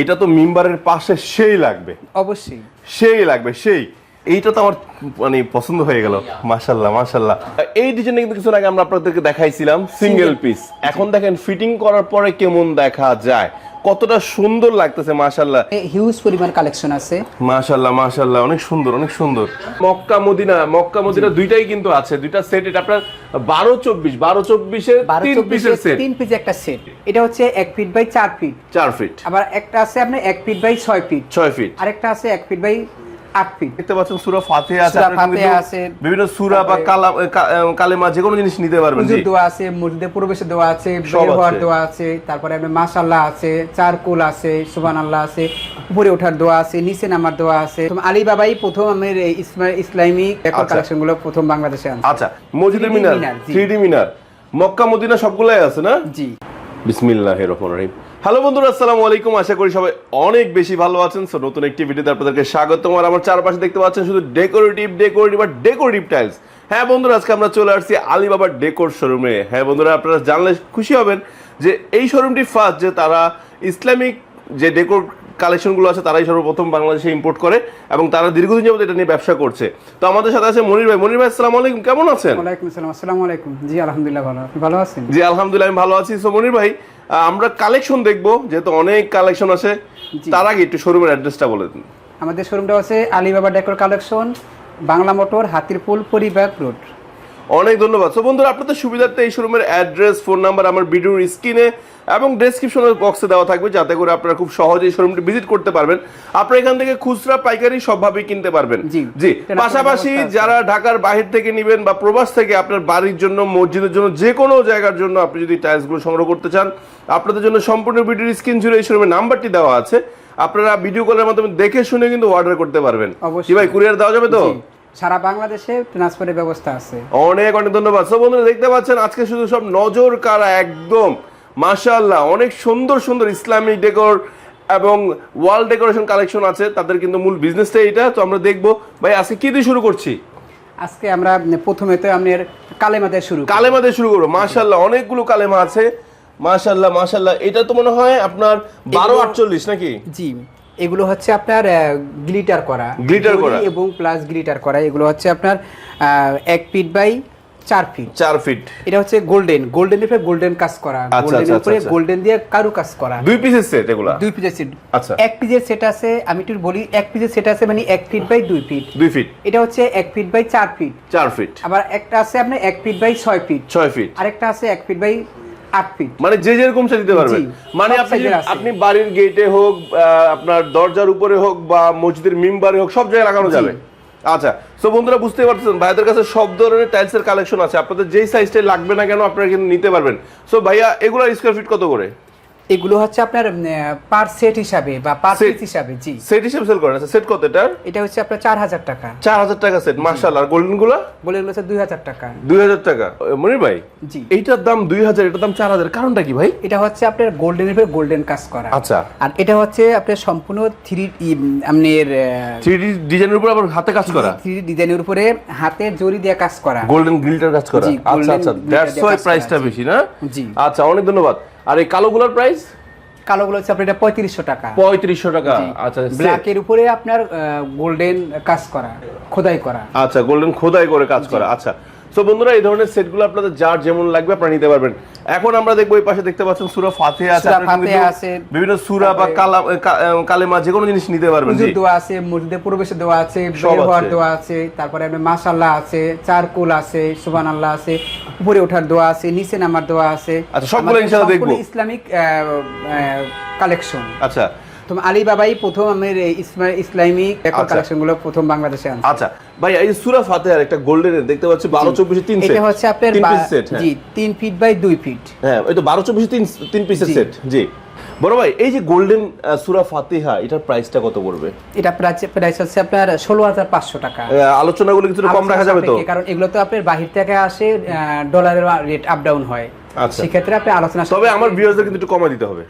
এটা তো মিম্বারের পাশে সেই লাগবে। অবশ্যই। সেই লাগবে সেই। এইটা তো আমার মানে পছন্দ হয়ে গেল। মাশাল্লাহ মাশাল্লাহ এই ডিজাইনে কিন্তু কিছুদিন আগে আমরা আপনাদেরকে দেখাইছিলাম সিঙ্গেল পিস এখন দেখেন ফিটিং করার পরে কেমন দেখা যায়। কতটা সুন্দর লাগতেছে মাশাল্লাহ হিউজ পরিমাণ কালেকশন আছে। মাশাল্লাহ মাশাল্লাহ অনেক সুন্দর অনেক সুন্দর। মক্কা মদিনা মক্কা মদিনা দুইটাই কিন্তু আছে দুইটা সেট এটা আপনার বারো চব্বিশ বারো চব্বিশে তিন পিসের সেট তিন পিস একটা সেট এটা হচ্ছে এক ফিট বাই চার ফিট চার ফিট আবার একটা আছে আপনার এক ফিট বাই ছয় ফিট ছয় ফিট আরেকটা আছে এক ফিট বাই আট ফিট দেখতে পাচ্ছেন সুরা ফাতিহা আছে সূরা আপনারা কিন্তু ফাতিহা আছে, বিভিন্ন সুরা বা তারপরে- কালা কা- কালেমা যে কোনো জিনিস নিতে পারবেন জি। দোয়া আছে মসজিদে প্রবেশে দোয়া আছে বের হওয়ার দোয়া আছে তারপরে আপনার মাশাল্লাহ আছে চার আছে সুবান আছে উপরে ওঠার দোয়া আছে নিচে নামার দোয়া আছে। তো আলী বাবাই প্রথম আমার আচ্ছা। প্রথম বাংলাদেশে আনছে। আচ্ছা মসজিদে 3D মিনার মিনার, থ্রি মিনার। মক্কা মদিনা সবগুলাই আছে না? জি। বিসমিল্লাহ রহমান রহিম। হ্যালো বন্ধুরা আসসালামু আলাইকুম। আশা করি সবাই অনেক বেশি ভালো আছেন। সো নতুন একটি ভিডিওতে আপনাদেরকে স্বাগত আর আমার চারপাশে দেখতে পাচ্ছেন শুধু ডেকোরেটিভ ডেকোরেটিভ আর ডেকোরেটিভ টাইলস হ্যাঁ বন্ধুরা আজকে আমরা চলে আসছি আলিবাবার ডেকোর শোরুমে হ্যাঁ বন্ধুরা আপনারা জানলে খুশি হবেন যে এই শোরুমটি ফার্স্ট যে তারা ইসলামিক যে ডেকোর কালেকশনগুলো আছে তারাই সর্বপ্রথম বাংলাদেশে ইম্পোর্ট করে এবং তারা দীর্ঘদিন যাবত এটা নিয়ে ব্যবসা করছে। তো আমাদের সাথে আছে মনির ভাই। মনির ভাই আসসালামু আলাইকুম। কেমন আছেন? ওয়ালাইকুম আসসালাম। আসসালামু আলাইকুম। জি আলহামদুলিল্লাহ ভালো। আপনি ভালো আছেন? জি আলহামদুলিল্লাহ আমি ভালো আছি। সো মনির ভাই আমরা কালেকশন দেখব যেহেতু অনেক কালেকশন আছে। তার আগে একটু শোরুমের অ্যাড্রেসটা বলে দিন। আমাদের শোরুমটা আছে Alibaba decor collection Bangla motor Hatirpul Paribag road অনেক ধন্যবাদ সো বন্ধুরা আপনাদের সুবিধার্থে এই শোরুমের অ্যাড্রেস ফোন নাম্বার আমার ভিডিওর স্ক্রিনে এবং ডেসক্রিপশনের বক্সে দেওয়া থাকবে যাতে করে আপনারা খুব সহজেই শোরুমটি ভিজিট করতে পারবেন আপনারা এখান থেকে খুচরা পাইকারি সবভাবেই কিনতে পারবেন জি। জি পাশাপাশি যারা ঢাকার বাহির থেকে নেবেন বা প্রবাস থেকে আপনার বাড়ির জন্য মসজিদের জন্য যে কোনো জায়গার জন্য আপনি যদি টাইলসগুলো সংগ্রহ করতে চান আপনাদের জন্য সম্পূর্ণ ভিডিওর স্ক্রিন জুড়ে এই শোরুমের নাম্বারটি দেওয়া আছে আপনারা ভিডিও কলের মাধ্যমে দেখে শুনে কিন্তু অর্ডার করতে পারবেন। কি ভাই কুরিয়ার দেওয়া যাবে তো। সারা বাংলাদেশে ট্রান্সফারের ব্যবস্থা আছে। অনেক অনেক ধন্যবাদ। সব বন্ধুরা দেখতে পাচ্ছেন আজকে শুধু সব নজর কারা একদম। মাশাআল্লাহ অনেক সুন্দর সুন্দর ইসলামিক ডেকোর এবং ওয়াল ডেকোরেশন কালেকশন আছে। তাদের কিন্তু মূল বিজনেসটাই এটা তো আমরা দেখব ভাই আজকে কি দিয়ে শুরু করছি? আজকে আমরা প্রথমে তো আপনার কালেমাতে শুরু করি। কালেমা দিয়ে শুরু করব। মাশাআল্লাহ অনেকগুলো কালেমা আছে। মাশাআল্লাহ মাশাআল্লাহ এটা তো মনে হয় আপনার বারো আটচল্লিশ নাকি? জি। এগুলো হচ্ছে আপনার গ্লিটার করা জরি করা। এবং প্লাস গ্লিটার করা। এগুলো হচ্ছে আপনার এক ফিট বাই চার ফিট চার ফিট এটা হচ্ছে গোল্ডেন গোল্ডেনের উপরে গোল্ডেন কাজ করা। আচ্ছা, গোল্ডেনের আচ্ছা, উপরে আচ্ছা। গোল্ডেন দিয়ে কারু কাজ করা। দুই পিসের সেট এগুলা? দুই পিসের সেট আচ্ছা। এক পিসের সেট আছে আমি একটু বলি এক পিসের সেট আছে মানে এক ফিট বাই দুই ফিট দুই ফিট এটা হচ্ছে এক ফিট বাই চার ফিট চার ফিট আবার একটা আছে আপনার এক ফিট বাই ছয় ফিট ছয় ফিট আরেকটা আছে এক ফিট বাই ফিট মানে যে যেরকম সে দিতে পারবেন। মানে আপনি। আপনি বাড়ির গেটে হোক আপনার দরজার উপরে হোক বা মসজিদের মিম্বারে হোক সব জায়গায় লাগানো যাবে। আচ্ছা তো বন্ধুরা বুঝতে পারছেন ভাইদের কাছে সব ধরনের টাইলস এর কালেকশন আছে। আপনাদের যেই সাইজটাই লাগবে না কেন আপনারা কিন্তু নিতে পারবেন। সো ভাইয়া এগুলো স্কোয়ার ফিট কত করে? এগুলো হচ্ছে আপনার পার সেট হিসাবে বা পার। পিস হিসাবে জি। সেট হিসেবে সেল করেন। আচ্ছা সেট কত এটার? এটা হচ্ছে আপনার চার হাজার টাকা। চার হাজার টাকা সেট মার্শাল আর গোল্ডেনগুলা? বলে এগুলো হচ্ছে দুই হাজার টাকা। দুই হাজার টাকা। মনির ভাই জি। এইটার দাম দুই হাজার এটার দাম চার হাজার। কারণটা কি ভাই? এটা হচ্ছে আপনার গোল্ডেনের উপরে গোল্ডেন কাজ করা। আচ্ছা। আর এটা হচ্ছে আপনার সম্পূর্ণ থ্রি আপনার থ্রি ডি ডিজাইনের উপর আবার হাতে কাজ করা? থ্রি ডিজাইনের উপরে হাতে জরি দিয়ে কাজ করা। গোল্ডেন গ্রিলটার কাজ করা। আচ্ছা আচ্ছা দ্যাটস দিয়ে ওয়াই প্রাইসটা বেশি না? জি। আচ্ছা অনেক ধন্যবাদ। আর এই কালোগুলোর প্রাইস কালোগুলো হচ্ছে আপনার এটা পঁয়ত্রিশশো টাকা। পঁয়ত্রিশশো টাকা। আচ্ছা। ব্ল্যাকের উপরে আপনার গোল্ডেন কাজ করা খোদাই করা। আচ্ছা গোল্ডেন খোদাই করে কাজ করা। আচ্ছা সো বন্ধুরা এই ধরনের সেটগুলো আপনাদের যার যেমন লাগবে আপনারা নিতে পারবেন। এখন আমরা দেখব এই পাশে দেখতে পাচ্ছেন সুরা ফাতিহা আছে। বিভিন্ন সুরা বা কালা কালেমা যে কোনো জিনিস নিতে পারবেন। জি। দোয়া আছে মসজিদে প্রবেশে দোয়া আছে বের দোয়া আছে তারপরে আপনার মাশাল্লাহ আছে চারকুল আছে সুবান আল্লাহ আছে উপরে ওঠার দোয়া আছে নিচে নামার দোয়া আছে। আচ্ছা, সবগুলো ইনশাআল্লাহ দেখব। ইসলামিক কালেকশন আচ্ছা তো আলী বাবাই প্রথম আমার ইসলামিক আচ্ছা। প্রথম বাংলাদেশে আনছে। আচ্ছা ভাই এই সুরা ফাতিহার একটা গোল্ডেন দেখতে পাচ্ছি বারো চব্বিশে তিন সেট এটা হচ্ছে আপনার তিন পিস সেট হ্যাঁ। জি তিন ফিট বাই দুই ফিট হ্যাঁ ওই তো বারো চব্বিশে তিন তিন পিসের সেট জি। বড় ভাই এই যে গোল্ডেন সুরা ফাতিহা এটার প্রাইসটা কত পড়বে? এটা প্রাইস হচ্ছে আপনার ষোলো হাজার পাঁচশো টাকা। আলোচনাগুলো কিছু কম রাখা যাবে তো? কারণ এগুলো তো আপনার বাহির থেকে আসে ডলারের রেট আপ ডাউন হয়। আচ্ছা। সেক্ষেত্রে আপনি আলোচনা তবে আমার ভিউয়ারদের কিন্তু একটু কমা দিতে হবে।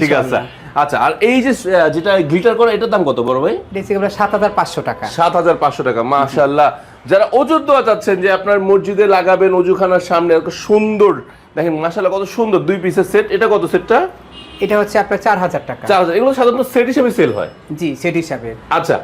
ঠিক আছে। আচ্ছা আর এই যে যেটা গ্লিটার করা এটার দাম কত বড় ভাই? সাত হাজার পাঁচশো টাকা। সাত হাজার পাঁচশো টাকা মাশাল্লাহ যারা অজুর দেওয়া চাচ্ছেন যে আপনার মসজিদে লাগাবেন অজুখানার সামনে একটা সুন্দর দেখেন মাশাল্লাহ কত সুন্দর দুই পিসের সেট এটা কত সেটটা এটা হচ্ছে আপনার চার হাজার টাকা। চার হাজার। এগুলো সাধারণত সেট হিসেবে সেল হয়? জি সেট হিসাবে। আচ্ছা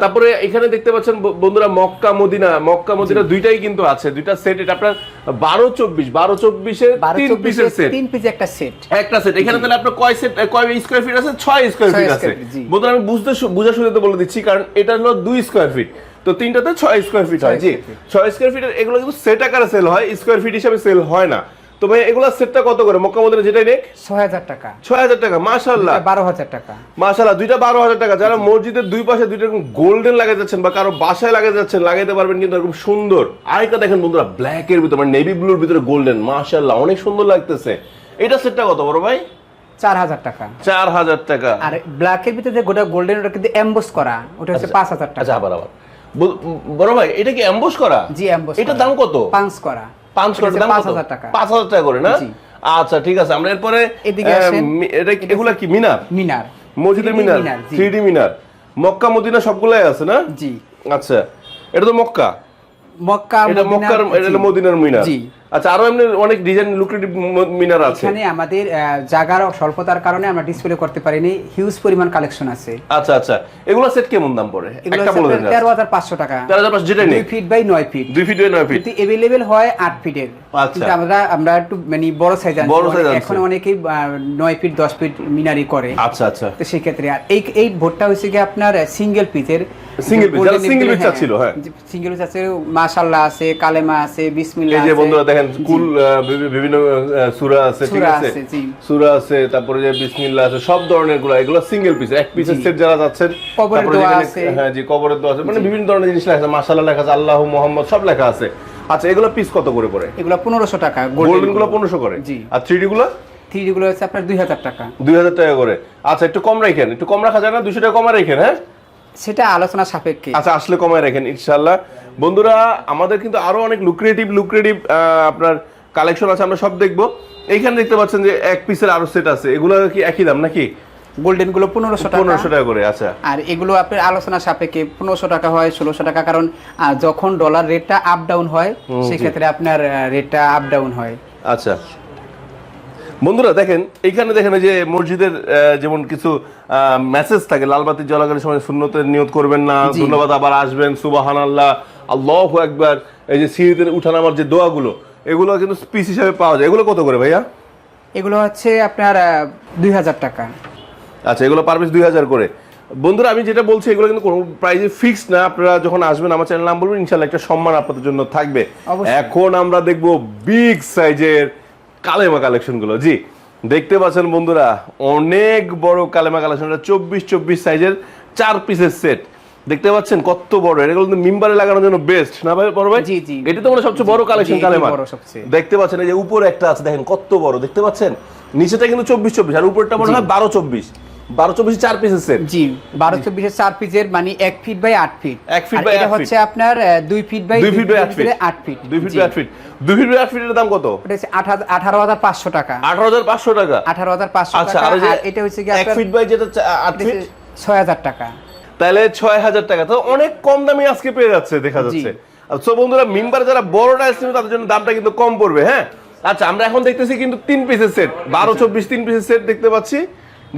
তারপরে এখানে দেখতে পাচ্ছেন বন্ধুরা মক্কা মদিনা। মক্কা মদিনা দুইটাই কিন্তু আছে। দুইটা সেট এটা আপনার বারো চব্বিশ। বারো চব্বিশের বারো তিন পিসের সেট তিন পিস একটা সেট একটা সেট এখানে তাহলে আপনার কয় সেট কয় স্কোয়ার ফিট আছে? ছয় স্কোয়ার ফিট আছে। বন্ধুরা আমি বুঝতে সু- বোঝার বলে দিচ্ছি কারণ এটা হলো দুই স্কোয়ার ফিট তো তিনটাতে ছয় স্কোয়ার ফিট হয় জি। ছয় স্কোয়ার ফিটের এগুলো কিন্তু সেট আকারে সেল হয় স্কোয়ার ফিট হিসাবে সেল হয় না। তো ভাই এগুলো সেটটা কত করে? মক্কা মদিনা যেটাই নেক। ছয় হাজার টাকা। ছয় হাজার টাকা মাশাল্লাহ বারো হাজার টাকা। মাশাল্লাহ দুইটা বারো হাজার টাকা। যারা মসজিদের দুই পাশে দুইটা এরকম গোল্ডেন লাগাতে যাচ্ছেন বা কারও বাসায় লাগাতে যাচ্ছেন লাগাইতে পারবেন কিন্তু এরকম সুন্দর। আরেকটা দেখেন বন্ধুরা ব্ল্যাক এর ভিতরে মানে নেভি ব্লুর ভিতরে গোল্ডেন মাশাল্লাহ অনেক সুন্দর লাগতেছে। এটা সেটটা কত বড় ভাই? চার হাজার টাকা। চার হাজার টাকা। আর ব্ল্যাকের ভিতরে যে গোটা গোল্ডেন ওটা কিন্তু এমবোস করা। ওটা হচ্ছে পাঁচ হাজার টাকা। আচ্ছা আবার আবার। বড় ভাই এটা কি অ্যাম্বুশ করা? জি এমবোস এটার দাম কত? পাঁচ করা। পাঁচ এটা করে হচ্ছে দাম পাঁচ কত হাজার টাকা। পাঁচ হাজার টাকা করে না? আচ্ছা ঠিক আছে। আমরা এরপরে। এটা এগুলা কি মিনার? মিনার। মসজিদের মিনার। থ্রি মিনার। মক্কা মদিনা সবগুলাই আছে না? জি। আচ্ছা। এটা তো মক্কা। মক্কা এটা মক্কার এটা মদিনার মিনার। জি। আচ্ছা আরও এমনি অনেক ডিজাইন লুক্রেটিভ মিনার আছে। এখানে আমাদের জায়গার স্বল্পতার কারণে আমরা ডিসপ্লে করতে পারিনি। হিউজ পরিমাণ কালেকশন আছে। আচ্ছা আচ্ছা। এগুলো সেট কেমন দাম পড়ে? একটা বলে দেন তেরো হাজার পাঁচশো টাকা। তেরো হাজার পাঁচশো যেটাই নেই দুই ফিট বাই নয় ফিট দুই ফিট নয় ফিট কিন্তু এভেলেবেল হয় আট ফিটের আচ্ছা। আমরা আমরা একটু মানে বড় সাইজ আনছি। বড় আনছে। এখন অনেকেই আহ, নয় ফিট দশ ফিট মিনারি করে। আচ্ছা আচ্ছা। তো সেই ক্ষেত্রে আর এই এই বোর্ডটা হচ্ছে কি আপনার সিঙ্গেল Single piece, যারা single piece চাচ্ছিল, হ্যাঁ। সিঙ্গেল পিস আছে মাশাআল্লাহ আছে কালেমা আছে বিসমিল্লাহ এই যে বন্ধুরা দেখেন জি। কুল বিভিন্ন সুরা আছে ঠিক আছে? সুরা আছে তারপরে যে বিসমিল্লাহ আছে সব ধরনেরগুলো এগুলো সিঙ্গেল পিস এক পিসের সেট যারা যাচ্ছেন তারপরে হ্যাঁ জি কবরের দোয়া আছে মানে বিভিন্ন ধরনের জিনিস লেখা আছে মাশাআল্লাহ লেখা আছে আল্লাহ মোহাম্মদ সব লেখা আছে। আচ্ছা এগুলো পিস কত করে পড়ে? এগুলো পনেরোশো টাকা গোল্ডেনগুলো। পনেরোশো করে? জি। আর থ্রি গুলো? থ্রি গুলো হচ্ছে আপনার দুই হাজার টাকা। দুই হাজার টাকা করে। আচ্ছা একটু কম রাখেন একটু কম রাখা যায় না দুশো টাকা কমে রাখেন হ্যাঁ? সেটা আলোচনা সাপেক্ষে। আচ্ছা আসলে কমায় রাখেন ইনশাল্লাহ বন্ধুরা আমাদের কিন্তু আরও অনেক লুক্রেটিভ লুক্রেটিভ আপনার কালেকশন আছে আমরা সব দেখব। এইখানে দেখতে পাচ্ছেন যে এক পিসের আরও সেট আছে। এগুলো কি একই দাম নাকি? গোল্ডেনগুলো পনেরোশো টাকা। পনেরোশো টাকা করে আচ্ছা। আর এগুলো আপনার আলোচনা সাপেক্ষে পনেরোশো টাকা হয় ষোলোশো টাকা। কারণ যখন ডলার রেটটা আপ ডাউন হয় সেক্ষেত্রে আপনার রেটটা আপ ডাউন হয়। আচ্ছা। বন্ধুরা দেখেন এইখানে দেখেন যে মসজিদের যেমন কিছু মেসেজ থাকে লালবাতি জ্বলাকালীর সময় শূন্যতের নিয়ত করবেন না। ধন্যবাদ আবার আসবেন সুবাহান আল্লাহ আল্লাহ একবার এই যে সিঁড়িতে উঠানামার যে দোয়াগুলো এগুলো কিন্তু পিস হিসাবে পাওয়া যায়। এগুলো কত করে ভাইয়া? এগুলো হচ্ছে আপনার দুই হাজার টাকা। আচ্ছা এগুলো পার পিস দুই হাজার করে। বন্ধুরা আমি যেটা বলছি এগুলো কিন্তু কোনো প্রাইজে ফিক্সড না। আপনারা যখন আসবেন আমার চ্যানেল নাম বলবেন ইনশাল্লাহ একটা সম্মান আপনাদের জন্য থাকবে। এখন আমরা দেখব বিগ সাইজের কালেমা কালেকশনগুলো জি। দেখতে পাচ্ছেন বন্ধুরা অনেক বড় কালেমা কালেকশন চব্বিশ চব্বিশ সাইজের চার পিসের সেট। দেখতে পাচ্ছেন কত বড় এগুলো কিন্তু মিম্বারে লাগানোর জন্য বেস্ট না ভাই বড় ভাই? জি, জি। এটা তো মানে সবচেয়ে বড় কালেকশন কালেমা। দেখতে পাচ্ছেন এই যে উপরে একটা আছে দেখেন কত বড় দেখতে পাচ্ছেন? নিচেটা কিন্তু চব্বিশ চব্বিশ আর উপরটা মনে হয় বারো চব্বিশ। বারো চব্বিশ চার পিসের সেট জি বারো চব্বিশের চার পিসের মানে এক ফিট বাই আট ফিট এক by এটা হচ্ছে আপনার দুই ফিট বাই দুই ফিট বাই আট ফিট আট ফিট দুই ফিট বাই আট ফিট দুই ফিট বাই আট ফিটের দাম কত? হচ্ছে আঠারো হাজার পাঁচশো টাকা। আঠারো হাজার পাঁচশো টাকা। আঠারো হাজার পাঁচশো আচ্ছা আর এটা হচ্ছে কি এক ফিট বাই যেটা আট ফিট ছয় হাজার টাকা। তাহলে ছয় হাজার টাকা। তো অনেক কম দামে আজকে পেয়ে যাচ্ছে দেখা যাচ্ছে। সো বন্ধুরা মিম্বার যারা বড় টাইলস নেবে তাদের জন্য দামটা কিন্তু কম পড়বে হ্যাঁ? আচ্ছা আমরা এখন দেখতেছি কিন্তু তিন পিসের সেট বারো চব্বিশ তিন পিসের সেট দেখতে পাচ্ছি।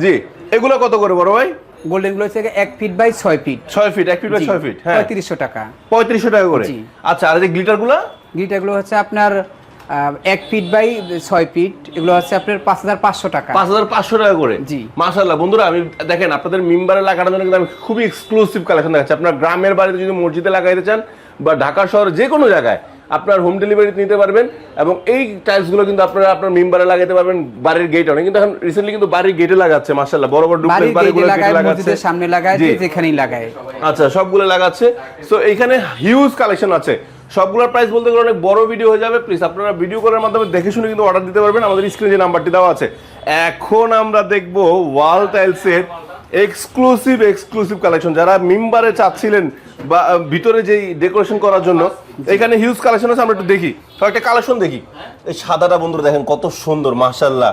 জি এগুলো কত করে বড় ভাই? গোল্ডেনগুলো হচ্ছে এক ফিট বাই ছয় ফিট ছয় ফিট এক ফিট বাই ছয় ফিট হ্যাঁ। পঁয়ত্রিশশো টাকা। পঁয়ত্রিশশো টাকা করে। আচ্ছা আর এই যে গ্লিটারগুলা? গিটারগুলো হচ্ছে আপনার এক ফিট বাই ছয় ফিট এগুলো হচ্ছে আপনার পাঁচ হাজার পাঁচশো টাকা। পাঁচ হাজার পাঁচশো টাকা করে। জি। মাশাল্লাহ বন্ধুরা আমি দেখেন আপনাদের মেম্বারে লাগানোর জন্য কিন্তু আমি খুবই এক্সক্লুসিভ কালেকশন দেখাচ্ছি। আপনার গ্রামের বাড়িতে যদি মসজিদে লাগাইতে চান বা ঢাকা শহরে যে কোনো জায়গায় আপনার হোম ডেলিভারি নিতে পারবেন এবং এই টাইলসগুলো কিন্তু আপনারা আপনার মিম্বারে লাগাতে পারবেন বাড়ির গেট অনেক। কিন্তু এখন রিসেন্টলি কিন্তু বাড়ির গেটে লাগাচ্ছে মাশাল্লাহ বড় বড় ডুপ্লেক্স বাড়িগুলো লাগাচ্ছে। সামনে লাগায় যে যেখানেই লাগায়। আচ্ছা সবগুলো লাগাচ্ছে। সো এইখানে হিউজ কালেকশন আছে। সবগুলোর প্রাইস বলতে গেলে অনেক বড় ভিডিও হয়ে যাবে। প্লিজ আপনারা ভিডিও করার মাধ্যমে দেখে শুনে কিন্তু অর্ডার দিতে পারবেন। আমাদের স্ক্রিনে যে নাম্বারটি দেওয়া আছে। এখন আমরা দেখব ওয়াল টাইলসের এক্সক্লুসিভ এক্সক্লুসিভ কালেকশন যারা মিম্বারে চাচ্ছিলেন বা ভিতরে যেই ডেকোরেশন করার জন্য এখানে হিউজ কালেকশন আছে আমরা একটু দেখি। কয়েকটা কালেকশন দেখি। এই সাদাটা বন্ধুরা দেখেন কত সুন্দর মাশাল্লাহ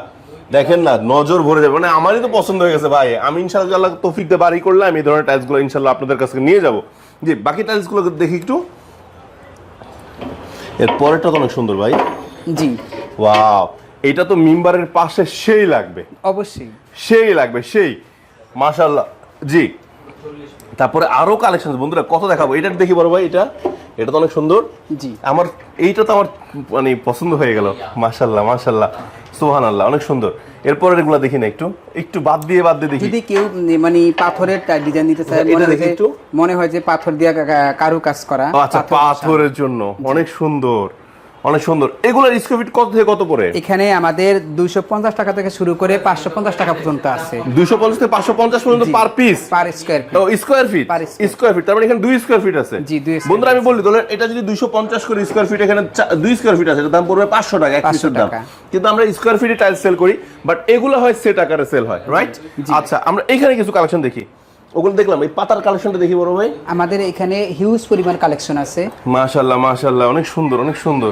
দেখেন না নজর ভরে যাবে। মানে আমারই তো পছন্দ হয়ে গেছে ভাই। আমি ইনশাআল্লাহ তৌফিক দিয়ে বাড়ি করলে আমি এই ধরনের টাইলসগুলো ইনশাল্লাহ আপনাদের কাছে নিয়ে যাব। জি বাকি টাইলসগুলো দেখি একটু। এর পরেরটা তো অনেক সুন্দর ভাই। জি। ওয়াও এটা তো মিম্বারের পাশে সেই লাগবে। অবশ্যই। সেই লাগবে সেই। মাশাল্লাহ জি। তারপরে আরও কালেকশন বন্ধুরা কত দেখাবো? এটা দেখি বড় ভাই এটা? এটা তো অনেক সুন্দর। জি। আমার এইটা তো আমার মানে পছন্দ হয়ে গেল। মাশাল্লাহ মাশাল্লাহ সুহান আল্লাহ অনেক সুন্দর। এরপরে এগুলো দেখি না একটু। একটু বাদ দিয়ে বাদ দিয়ে দেখি। যদি কেউ মানে পাথরের ডিজাইন নিতে চায় মনে হয় দেখি একটু। মনে হয় যে পাথর দিয়ে কারু কাজ করা আচ্ছা পাথরের জন্য। অনেক সুন্দর। অনেক সুন্দর। এগুলোর স্কোয়ার ফিট কত থেকে কত পড়ে এখানে আমাদের দুইশো পঞ্চাশ টাকা থেকে শুরু করে পাঁচশো পঞ্চাশ টাকা পর্যন্ত আছে। দুইশো পঞ্চাশ থেকে পাঁচশো পঞ্চাশ পর্যন্ত পার পিস পার স্কোয়ার ও স্কোয়ার ফিট স্কোয়ার ফিট তার মানে এখানে দুই স্কোয়ার ফিট আছে। জি, দুই square বন্ধুরা আমি বলি ধরেন এটা যদি দুইশো পঞ্চাশ করে স্কোয়ার ফিট এখানে চা- দুই স্কোয়ার ফিট আছে এটার দাম পড়বে পাঁচশো টাকা এক পিসের দাম। টাকা। কিন্তু আমরা স্কোয়ার ফিটে টাইলস সেল করি বাট এগুলো হয় সেট আকারে সেল হয় রাইট আচ্ছা আমরা এখানে কিছু কালেকশন দেখি। ওগুলো দেখলাম এই পাতার কালেকশনটা দেখি বড় ভাই। আমাদের এখানে হিউজ পরিমাণ কালেকশন আছে। মাশাল্লাহ মাশাল্লাহ অনেক সুন্দর অনেক সুন্দর।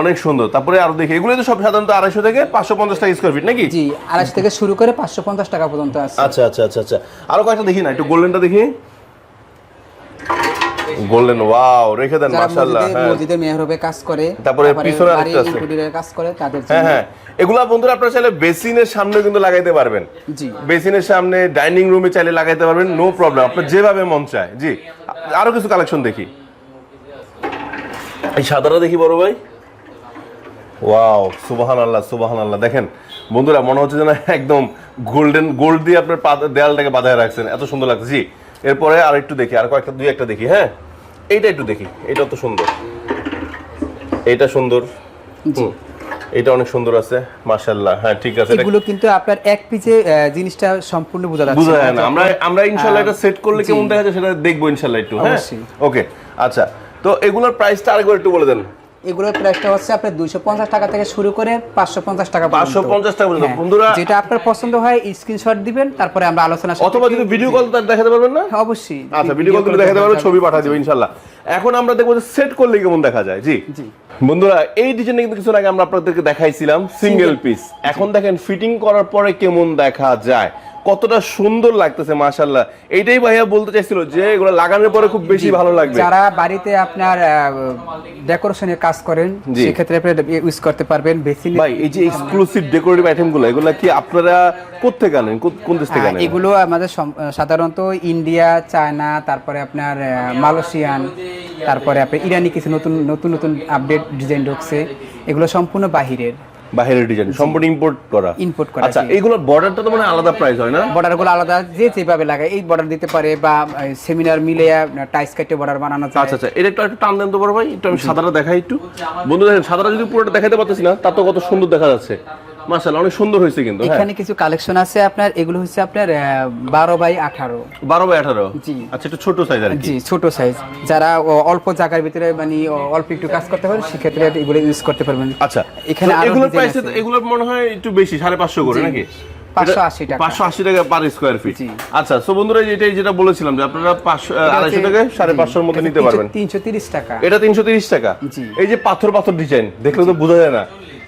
অনেক সুন্দর। তারপরে আরও দেখি এগুলো তো সব সাধারণত আড়াইশো থেকে পাঁচশো পঞ্চাশ টাকা স্কোয়ার ফিট নাকি? জি আড়াইশো থেকে শুরু করে পাঁচশো পঞ্চাশ টাকা পর্যন্ত আছে। আচ্ছা আচ্ছা আচ্ছা আচ্ছা। আরও কয়েকটা দেখি না একটু গোল্ডেনটা দেখি। গোল্ডেন ওয়াও রেখে দেন মাশাআল্লাহ হ্যাঁ। মসজিদের মেহরবে কাজ করে তারপরে পিছনে আরেকটা আছে। কাজ করে তাদের হ্যাঁ হ্যাঁ। এগুলা বন্ধুরা আপনারা চাইলে বেসিনের সামনে কিন্তু লাগাইতে পারবেন। জি। বেসিনের সামনে ডাইনিং রুমে চাইলে লাগাইতে পারবেন নো প্রবলেম। আপনার যেভাবে মন চায়। জি। আরও কিছু কালেকশন দেখি। এই সাদাটা দেখি বড় ভাই। ওয়াও সুবাহান আল্লাহ সুবাহান আল্লাহ দেখেন বন্ধুরা মনে হচ্ছে যেন একদম গোল্ডেন গোল্ড দিয়ে আপনার দেয়ালটাকে বাঁধায় রাখছেন। এত সুন্দর লাগছে। জি এরপরে আর একটু দেখি আর কয়েকটা দুই একটা দেখি হ্যাঁ? এইটা একটু দেখি এটা তো সুন্দর। এইটা সুন্দর। হুম, এটা অনেক সুন্দর আছে মাশাল্লাহ হ্যাঁ ঠিক আছে এগুলো কিন্তু আপনার এক পিচে জিনিসটা সম্পূর্ণ বোঝা যাচ্ছে বোঝা যায় না। আমরা আমরা ইনশাল্লাহ এটা সেট করলে। কেমন দেখা যায় সেটা দেখব ইনশাল্লাহ একটু হ্যাঁ? ওকে আচ্ছা। তো এগুলোর প্রাইসটা আরেকবার একটু বলে দেন। এগুলোর প্রাইসটা হচ্ছে আপনার দুইশো পঞ্চাশ টাকা থেকে শুরু করে পাঁচশো পঞ্চাশ টাকা পর্যন্ত। 550 টাকা পর্যন্ত। হ্যাঁ, বন্ধুরা- যেটা আপনার পছন্দ হয় স্ক্রিনশট দিবেন তারপরে আমরা আলোচনা অথবা যদি ভিডিও কল তার দেখাতে পারবেন না? হ্যাঁ, অবশ্যই। আচ্ছা ভিডিও কল তুলে দেখাতে পারব ছবি পাঠিয়ে দেবো ইনশাল্লাহ। এখন আমরা দেখব যে সেট করলে কেমন দেখা যায় জি? জি। বন্ধুরা এই ডিজাইনে কিন্তু কিছু আগে আমরা আপনাদেরকে দেখাইছিলাম সিঙ্গেল পিস এখন দেখেন ফিটিং করার পরে কেমন দেখা যায়। কতটা সুন্দর লাগতেছে মাশাল্লাহ এইটাই ভাইয়া বলতে চাইছিল যে এগুলো লাগানোর পরে খুব বেশি ভালো লাগবে। যারা বাড়িতে আপনার ডেকোরেশনের কাজ করেন। সেক্ষেত্রে আপনি ইউজ করতে পারবেন। বেসিন ভাই এই যে এক্সক্লুসিভ ডেকোরেটিভ আইটেমগুলো এগুলো কি আপনারা কোথেকে আনেন? কোন- কোন দেশ থেকে আনেন? এগুলো আমাদের সাধারণত ইন্ডিয়া চায়না তারপরে আপনার মালয়েশিয়ান তারপরে আপনার ইরানি কিছু নতুন নতুন নতুন আপডেট ডিজাইন ঢুকছে। এগুলো সম্পূর্ণ বাহিরের। বাইরের ডিজাইন সম্পূর্ণ ইম্পোর্ট করা। ইম্পোর্ট করা, আচ্ছা। এইগুলোর বর্ডারটা তো মানে আলাদা প্রাইস হয় না? বর্ডারগুলো আলাদা যে যেভাবে লাগায় এই বর্ডার দিতে পারে বা সেমিনার মিলে টাইস কাটে বর্ডার বানানো যায়। আচ্ছা আচ্ছা এটা একটু একটু টান দেন তো বড় ভাই একটু আমি সাদাটা দেখাই একটু। বন্ধু দেখেন সাদাটা যদি পুরোটা দেখাতে পারতেছি না তা তো কত সুন্দর দেখা যাচ্ছে। মাশাআল্লাহ অনেক সুন্দর হয়েছে কিন্তু হ্যাঁ। এখানে কিছু কালেকশন আছে আপনার এগুলো হচ্ছে আপনার বারো বাই আঠারো। বারো বাই আঠারো? জি। আচ্ছা একটু ছোট সাইজ আর কি। জি ছোট সাইজ যারা অল্প জায়গার ভিতরে মানে অল্প একটু কাজ করতে পারেন সেক্ষেত্রে এগুলো ইউজ করতে পারবেন। আচ্ছা এখানে আরও প্রাইস আছে। এগুলোর মনে হয় একটু বেশি সাড়ে পাঁচশো করে নাকি? 580 টাকা। পাঁচশো আশি টাকা পার স্কোয়ার ফিট আচ্ছা সো বন্ধুরা এটাই যেটা বলেছিলাম যে আপনারা পাঁচশো আড়াইশো টাকা সাড়ে পাঁচশোর মধ্যে নিতে পারবেন। তিনশো তিরিশ টাকা। এটা তিনশো তিরিশ টাকা। জি। এই যে পাথর পাথর ডিজাইন দেখলে তো বোঝা যায় না।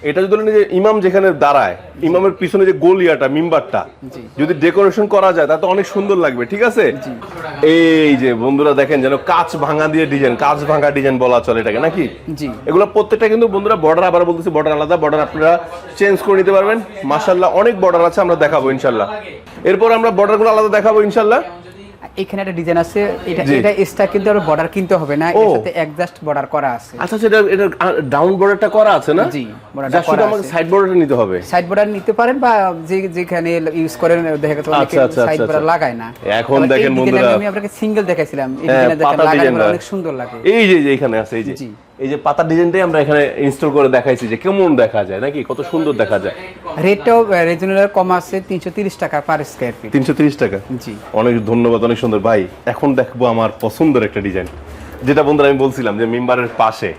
এটা যদি যে ইমাম যেখানে দাঁড়ায় ইমামের পিছনে যে গোল ইয়াটা মিম্বারটা যদি ডেকোরেশন করা যায় তাতে অনেক সুন্দর লাগবে ঠিক আছে? এই যে বন্ধুরা দেখেন যেন কাঁচ ভাঙা দিয়ে ডিজাইন কাঁচ ভাঙা ডিজাইন বলা চলে এটাকে নাকি? এগুলো প্রত্যেকটা কিন্তু বন্ধুরা বর্ডার আবার বলতেছি বর্ডার আলাদা বর্ডার আপনারা চেঞ্জ করে নিতে পারবেন। মাশাল্লাহ অনেক বর্ডার আছে আমরা দেখাবো ইনশাল্লাহ এরপর আমরা বর্ডারগুলো আলাদা দেখাবো ইনশাল্লাহ এখানে একটা ডিজাইন আছে এটা এটা এক্সট্রা কিন্তু আর বর্ডার কিনতে হবে না এর সাথে অ্যাডজাস্ট বর্ডার করা আছে। আচ্ছা সেটা এটা ডাউন বর্ডারটা করা আছে না? জি, বর্ডারটা শুধু করা আমাকে সাইড বর্ডারটা নিতে হবে। সাইড বর্ডার নিতে পারেন বা যে যেখানে ইউজ করেন দেখা গেছে অনেকে আচ্ছা, আচ্ছা, সাইড আচ্ছা, বর্ডার আচ্ছা। লাগায় না। এখন দেখেন বন্ধুরা। আমি আপনাকে সিঙ্গেল দেখাইছিলাম। এই হ্যাঁ, ডিজাইনটা দেখেন পাতা অনেক সুন্দর লাগে। এই যে এখানে আছে এই যে। এই যে পাতার ডিজাইনটাই আমরা এখানে ইনস্টল করে দেখাইছি যে কেমন দেখা যায় নাকি কত সুন্দর দেখা যায়? রেটটাও রিজনাল কম আছে তিনশো তিরিশ টাকা পার স্কোয়ার ফিট তিনশো তিরিশ টাকা? জি। অনেক ধন্যবাদ অনেক সুন্দর। ভাই এখন দেখব আমার পছন্দের একটা ডিজাইন। যেটা বন্ধুরা আমি বলছিলাম যে মিম্বারের পাশে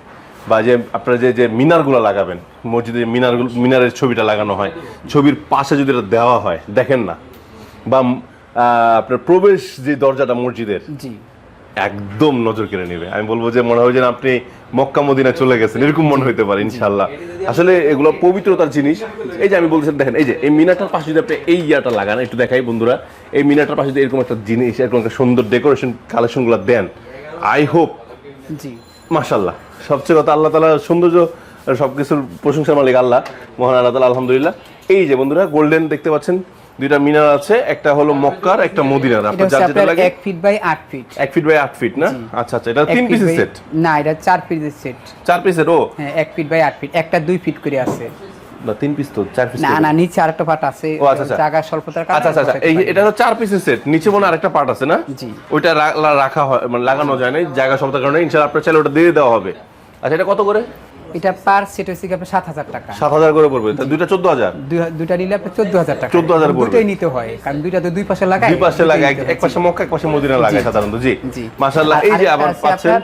বা যে আপনারা যে যে মিনারগুলো লাগাবেন মসজিদে মিনারগুলো মিনারের ছবিটা লাগানো হয় ছবির পাশে যদি এটা দেওয়া হয় দেখেন না বা আপনার প্রবেশ যে দরজাটা মসজিদের জি। একদম নজর কেড়ে নেবে। আমি বলব যে মনে হয় যেন আপনি মক্কা মদিনা চলে গেছেন এরকম মনে হইতে পারে ইনশাল্লাহ আসলে এগুলো পবিত্রতার জিনিস। এই যে আমি বলছিলাম দেখেন এই যে এই মিনাটার পাশে যদি আপনি এই ইয়াটা লাগান একটু দেখাই বন্ধুরা এই মিনাটার পাশে যদি এরকম একটা জিনিস এরকম একটা সুন্দর ডেকোরেশন কালেকশনগুলো দেন আই হোপ জি। মাশাল্লাহ সবচেয়ে কথা আল্লাহ তালা সৌন্দর্য সবকিছুর প্রশংসার মালিক আল্লাহ মহান আল্লাহ তালা আলহামদুলিল্লাহ। এই যে বন্ধুরা গোল্ডেন দেখতে পাচ্ছেন দুইটা মিনার আছে একটা হলো মক্কার একটা মদিনার। আপনার হচ্ছে যেটা লাগে এক ফিট বাই আট ফিট এক ফিট বাই আট ফিট না? আচ্ছা আচ্ছা এটা তিন পিসের সেট না এটা চার পিসের সেট চার পিসের ও? হ্যাঁ এক ফিট বাই আট ফিট একটা দুই ফিট করে আছে। না তিন পিস তো চার পিস না না নিচে আরেকটা পার্ট আছে। ও, আচ্ছা, আচ্ছা। জায়গা স্বল্পতার আচ্ছা আচ্ছা আচ্ছা এই এটা তো চার পিসের সেট নিচে মনে আরেকটা পার্ট আছে না? জি। ওইটা রাখা হয় মানে লাগানো যায় না জায়গা সবটার কারণে। ইনশাআল্লাহ আপনার চাইলে ওটা দিয়ে দেওয়া হবে। আচ্ছা এটা কত করে? এটা পার সেট হচ্ছে কি আপনার সাত হাজার টাকা। সাত হাজার করে পড়বে। দুইটা চোদ্দ হাজার? দুই- দুইটা নিলে আপনার চোদ্দ হাজার টাকা। 14,000 পড়বে। দুটোই নিতে হয় কারণ দুইটা তো দুই পাশে লাগায়। দুই পাশে লাগায় এক- পাশে মক্কা এক পাশে মদিনা লাগায় সাধারণত। জি মাশাআল্লাহ এই যে আবার পাচ্ছেন।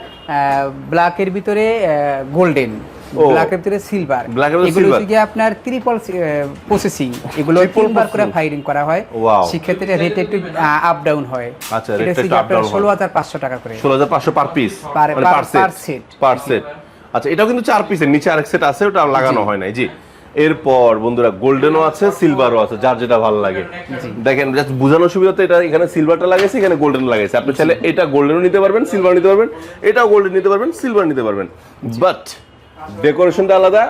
ব্ল্যাকের ভিতরে গোল্ডেন। ব্ল্যাকের ভিতরে সিলভার। এগুলো। হচ্ছে আপনার ত্রিপল প্রসেসিং এগুলো তিনবার করে। ফায়ারিং করা হয়. সেক্ষেত্রে রেট একটু আপ ডাউন হয়। আচ্ছা, হচ্ছে একটু। ষোলো হাজার পাঁচশো টাকা করে। ষোলো হাজার পাঁচশো per piece per set per set আচ্ছা এটাও কিন্তু চার পিসের নিচে আরেক সেট আছে ওটা লাগানো হয় নাই জি। এরপর বন্ধুরা গোল্ডেনও আছে সিলভারও আছে যার যেটা ভালো লাগে। দেখেন জাস্ট বোঝানোর সুবিধাতে এটা এখানে সিলভারটা লাগাইছে এখানে গোল্ডেন লাগাইছে। আপনি চাইলে এটা গোল্ডেনও নিতে পারবেন সিলভার নিতে পারবেন এটাও গোল্ডেন নিতে পারবেন সিলভার নিতে পারবেন। বাট ডেকোরেশনটা আলাদা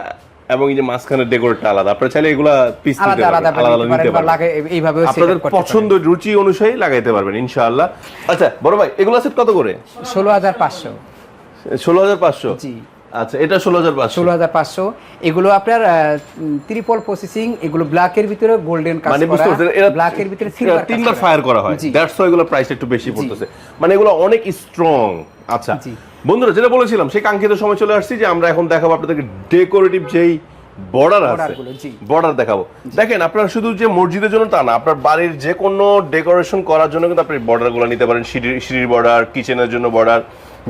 এবং এই যে মাঝখানে ডেকোরেটটা আলাদা। আপনারা চাইলে এগুলা পিস নিতে আলাদা আলাদা নিতে পারবেন। লাগে এইভাবেও আপনাদের পছন্দ রুচি অনুযায়ী লাগাইতে পারবেন ইনশাআল্লাহ। আচ্ছা বড় ভাই এগুলো সেট কত করে? ষোলো হাজার পাঁচশো। ষোলো হাজার পাঁচশো? জি। আচ্ছা এটা ষোলো হাজার পাঁচশো। ষোলো হাজার পাঁচশো। এগুলো আপনার ত্রিপল প্রসেসিং এগুলো ব্ল্যাকের ভিতরে গোল্ডেন কাজ মানে বুঝতে পারছেন ব্ল্যাকের ভিতরে সিলভার তিনবার ফায়ার করা হয়। দ্যাটস ওয়াই এগুলো প্রাইস একটু বেশি পড়তেছে। মানে এগুলো অনেক স্ট্রং আচ্ছা। বন্ধুরা যেটা বলেছিলাম সেই কাঙ্ক্ষিত সময় চলে আসছি যে আমরা এখন দেখাবো আপনাদেরকে ডেকোরেটিভ যেই বর্ডার আছে। বর্ডার দেখাবো। দেখেন আপনারা শুধু যে মসজিদের জন্য তা না আপনার বাড়ির যে কোনো ডেকোরেশন করার জন্য কিন্তু আপনি বর্ডারগুলো নিতে পারেন। সিঁড়ির সিঁড়ির বর্ডার কিচেনের জন্য বর্ডার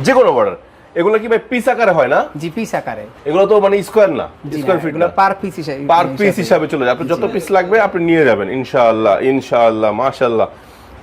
যে কোনো বর্ডার এগুলো কি ভাই পিস আকারে হয় না? জি পিস আকারে। এগুলো তো মানে স্কোয়ার না স্কোয়ার ফিট না। পার পিস হিসেবে পার পিস হিসাবে চলে যায়। আপনার যত পিস লাগবে আপনি নিয়ে যাবেন। ইনশাআল্লাহ ইনশাআল্লাহ মাশাআল্লাহ।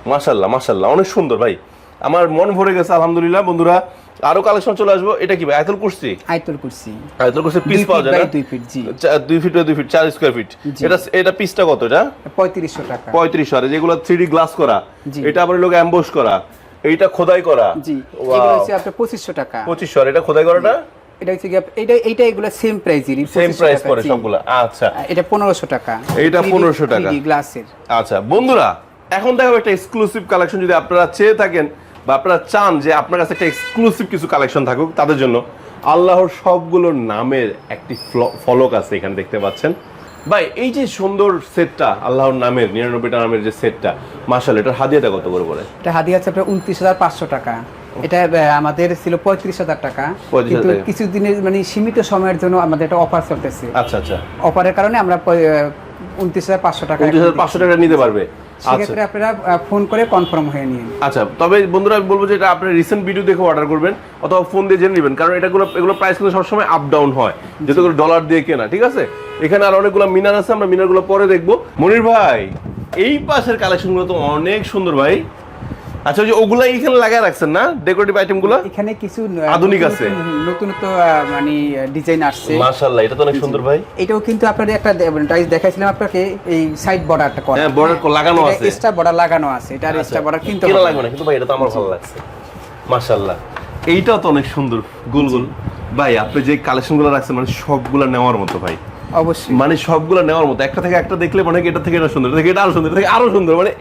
মাশাআল্লাহ মাশাআল্লাহ। অনেক সুন্দর ভাই। আমার মন ভরে গেছে আলহামদুলিল্লাহ। বন্ধুরা আরও কালেকশন চলে আসব। এটা কি ভাই আয়তল কুরসি? আইতুল কুরসি। আয়তল কুরসি পিস পাওয়া যায় না? দুই feet, জি। চা- দুই ফিট বাই দুই ফিট চার স্কোয়ার ফিট এটা এটা পিসটা কত এটা? পঁয়ত্রিশশো টাকা। পঁয়ত্রিশ আর যেগুলো থ্রি গ্লাস করা। এটা আবার লোক অ্যাম্বোস করা। এইটা খোদাই করা। জি এগুলো হচ্ছে আপনার পঁচিশশো টাকা। পঁচিশশো আর এটা খোদাই করাটা? এটা হচ্ছে এটা এইটা এগুলো সেম প্রাইসেরই সেম প্রাইস পড়ে সবগুলো। আচ্ছা। এটা পনেরোশো টাকা। এইটা 1500 টাকা। গ্লাসের আচ্ছা বন্ধুরা এখন দেখাবো একটা এক্সক্লুসিভ কালেকশন যদি আপনারা চেয়ে থাকেন বা আপনারা চান যে আপনার কাছে একটা এক্সক্লুসিভ কিছু কালেকশন থাকুক তাদের জন্য আল্লাহর সবগুলোর নামের একটি ফ্ল- ফলক আছে এখানে দেখতে পাচ্ছেন। ভাই এই যে সুন্দর সেটটা আল্লাহর নামের নিরানব্বইটা নামের যে সেটটা মাসাল এটার হাদিয়াটা কত করে পড়ে? এটা হাদিয়া আছে আপনার উনত্রিশ হাজার পাঁচশো টাকা। এটা আমাদের ছিল পঁয়ত্রিশ হাজার টাকা। কিন্তু। কিছুদিনের মানে সীমিত সময়ের জন্য আমাদের একটা অফার চলতেছে। আচ্ছা আচ্ছা। অফারের কারণে আমরা উনত্রিশ হাজার পাঁচশো টাকা পঁচিশ হাজার পাঁচশো টাকা নিতে পারবে। সেক্ষেত্রে আপনারা ফোন করে কনফার্ম হয়ে নিন। আচ্ছা তবে বন্ধুরা আমি বলব যে এটা আপনারা রিসেন্ট ভিডিও দেখে অর্ডার করবেন অথবা ফোন দিয়ে জেনে নেবেন কারণ এটাগুলো এগুলো প্রাইস কিন্তু সবসময় আপ ডাউন হয় যেহেতু ডলার দিয়ে কেনা ঠিক আছে? এখানে আর অনেকগুলো মিনার আছে আমরা মিনারগুলো পরে দেখব। মনির ভাই এই পাশের কালেকশনগুলো তো অনেক সুন্দর ভাই। আচ্ছা ওই যে ওগুলা এখানে লাগায় রাখছেন না? ডেকোরেটিভ আইটেমগুলো এখানে কিছু আধুনিক আছে। নতুন- তো মানে ডিজাইন আসছে। মাশাআল্লাহ এটা তো অনেক সুন্দর ভাই। এটাও কিন্তু আপনাদের একটা টাইস দেখাইছিলাম আপনাকে এই সাইড বর্ডারটা করা। হ্যাঁ বর্ডার লাগানো আছে। এক্সট্রা বর্ডার লাগানো আছে এটা এক্সট্রা বর্ডার কিন্তু কেনা লাগবে না কিন্তু ভাই এটা তো আমার ভালো লাগছে। মাশাআল্লাহ। এইটাও তো অনেক সুন্দর গোল গোল। ভাই আপনি যে কালেকশনগুলো রাখছেন মানে সবগুলো নেওয়ার মতো ভাই। অবশ্যই। মানে সবগুলো নেওয়ার মতো। একটা থেকে একটা দেখলে মনে হয় এটা থেকে এটা সুন্দর এটা থেকে এটা আরও সুন্দর এটা থেকে আরও সুন্দর মানে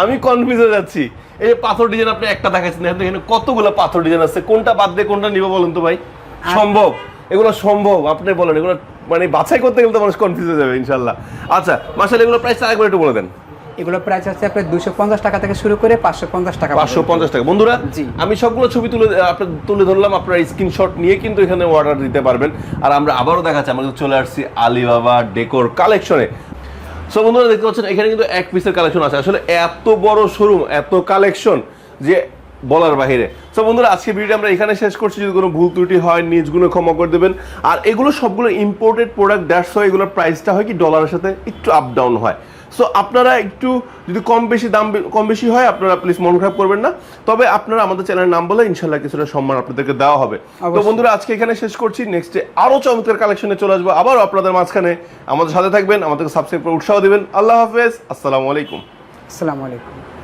আমি কনফিউজ হয়ে যাচ্ছি। এই যে পাথর ডিজাইন আপনি একটা দেখাচ্ছেন এখানে এখানে কতগুলো পাথর ডিজাইন আছে। কোনটা বাদ দিয়ে কোনটা নিব বলুন তো ভাই? সম্ভব? এগুলো সম্ভব আপনি বলেন। এগুলো মানে বাছাই করতে গেলে তো মানুষ কনফিউজ হয়ে যাবে ইনশাল্লাহ। আচ্ছা মাসাল এগুলো প্রাইস আরেকবার একটু বলে দেন। এগুলো প্রাইস আছে আপনার দুশো পঞ্চাশ টাকা থেকে শুরু করে পাঁচশো পঞ্চাশ টাকা পাঁচশো পঞ্চাশ টাকা। বন্ধুরা জি। আমি সবগুলো ছবি তুলে আপনার তুলে ধরলাম আপনার স্ক্রিনশট নিয়ে কিন্তু এখানে অর্ডার দিতে পারবেন। আর আমরা আবারও দেখাচ্ছি আমরা চলে আসছি আলিবাবা ডেকোর কালেকশনে সো বন্ধুরা দেখতে পাচ্ছেন, এখানে কিন্তু এক পিসের কালেকশন আছে। আসলে এত বড় শোরুম এত কালেকশন যে বলার বাহিরে। সো বন্ধুরা, আজকে ভিডিও আমরা এখানে শেষ করছি। যদি কোনো ভুল ত্রুটি হয়, নিজগুলো ক্ষমা করে দেবেন। আর এগুলো সবগুলো ইম্পোর্টেড প্রোডাক্ট হয় এগুলোর প্রাইসটা হয় কি ডলারের সাথে একটু আপ ডাউন হয়। সো আপনারা একটু যদি কম বেশি দাম কম বেশি হয় আপনারা প্লিজ মন খারাপ করবেন না। তবে আপনারা আমাদের চ্যানেলের নাম বলে ইনশাল্লাহ কিছুটা সম্মান আপনাদেরকে দেওয়া হবে। তো বন্ধুরা আজকে এখানে শেষ করছি। নেক্সটে আরও চমৎকার কালেকশনে চলে আসব। আবারও আপনাদের মাঝখানে আমাদের সাথে থাকবেন। আমাদেরকে সাবস্ক্রাইব করে উৎসাহ দেবেন। আল্লাহ হাফেজ। আসসালামু আলাইকুম। আসসালামু আলাইকুম।